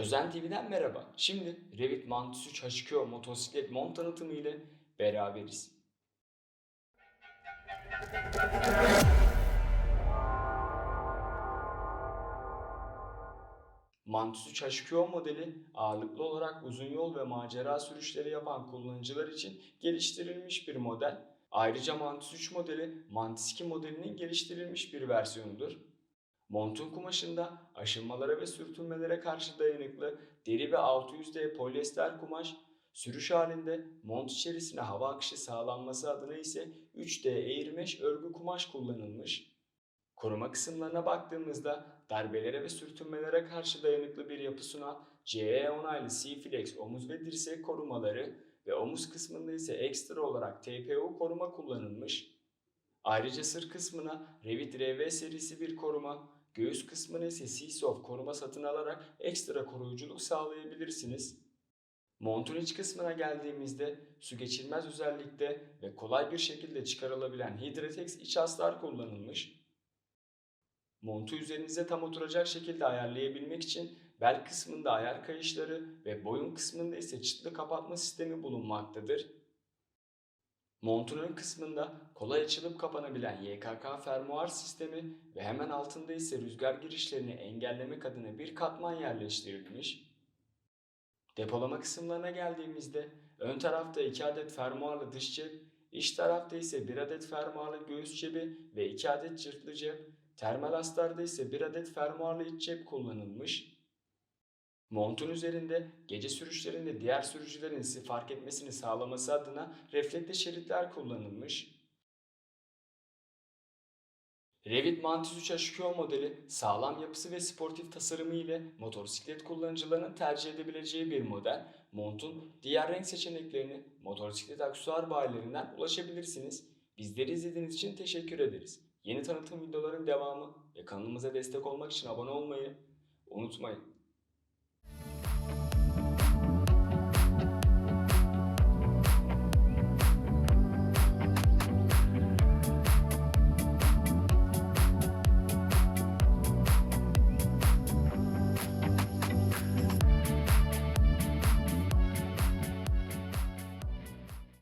Özen TV'den merhaba. Şimdi Revit Mantis 3 H2O motosiklet mont tanıtımı ile beraberiz. Mantis 3 H2O modeli ağırlıklı olarak uzun yol ve macera sürüşleri yapan kullanıcılar için geliştirilmiş bir model. Ayrıca Mantis 3 modeli Mantis 2 modelinin geliştirilmiş bir versiyonudur. Montun kumaşında aşınmalara ve sürtünmelere karşı dayanıklı deri ve 600D polyester kumaş, sürüş halinde mont içerisine hava akışı sağlanması adına ise 3D Air Mesh örgü kumaş kullanılmış. Koruma kısımlarına baktığımızda darbelere ve sürtünmelere karşı dayanıklı bir yapı sunan CE onaylı C-Flex omuz ve dirsek korumaları ve omuz kısmında ise ekstra olarak TPU koruma kullanılmış. Ayrıca sırt kısmına Revit RV serisi bir koruma, göğüs kısmına ise Seasoft koruma satın alarak ekstra koruyuculuk sağlayabilirsiniz. Montun iç kısmına geldiğimizde su geçirmez özellikte ve kolay bir şekilde çıkarılabilen Hydrotex iç astar kullanılmış. Montu üzerinize tam oturacak şekilde ayarlayabilmek için bel kısmında ayar kayışları ve boyun kısmında ise çıtlı kapatma sistemi bulunmaktadır. Montun kısmında kolay açılıp kapanabilen YKK fermuar sistemi ve hemen altında ise rüzgar girişlerini engellemek adına bir katman yerleştirilmiş. Depolama kısımlarına geldiğimizde ön tarafta 2 adet fermuarlı dış cep, iç tarafta ise 1 adet fermuarlı göğüs cebi ve 2 adet cırtlı cep, termal astarda ise 1 adet fermuarlı iç cep kullanılmış. Montun üzerinde gece sürüşlerinde diğer sürücülerin sizi fark etmesini sağlaması adına reflekte şeritler kullanılmış. Revit Mantis 3 H2O modeli sağlam yapısı ve sportif tasarımı ile motosiklet kullanıcılarının tercih edebileceği bir model. Montun diğer renk seçeneklerini motosiklet aksesuar bayilerinden ulaşabilirsiniz. Bizleri izlediğiniz için teşekkür ederiz. Yeni tanıtım videoların devamı ve kanalımıza destek olmak için abone olmayı unutmayın.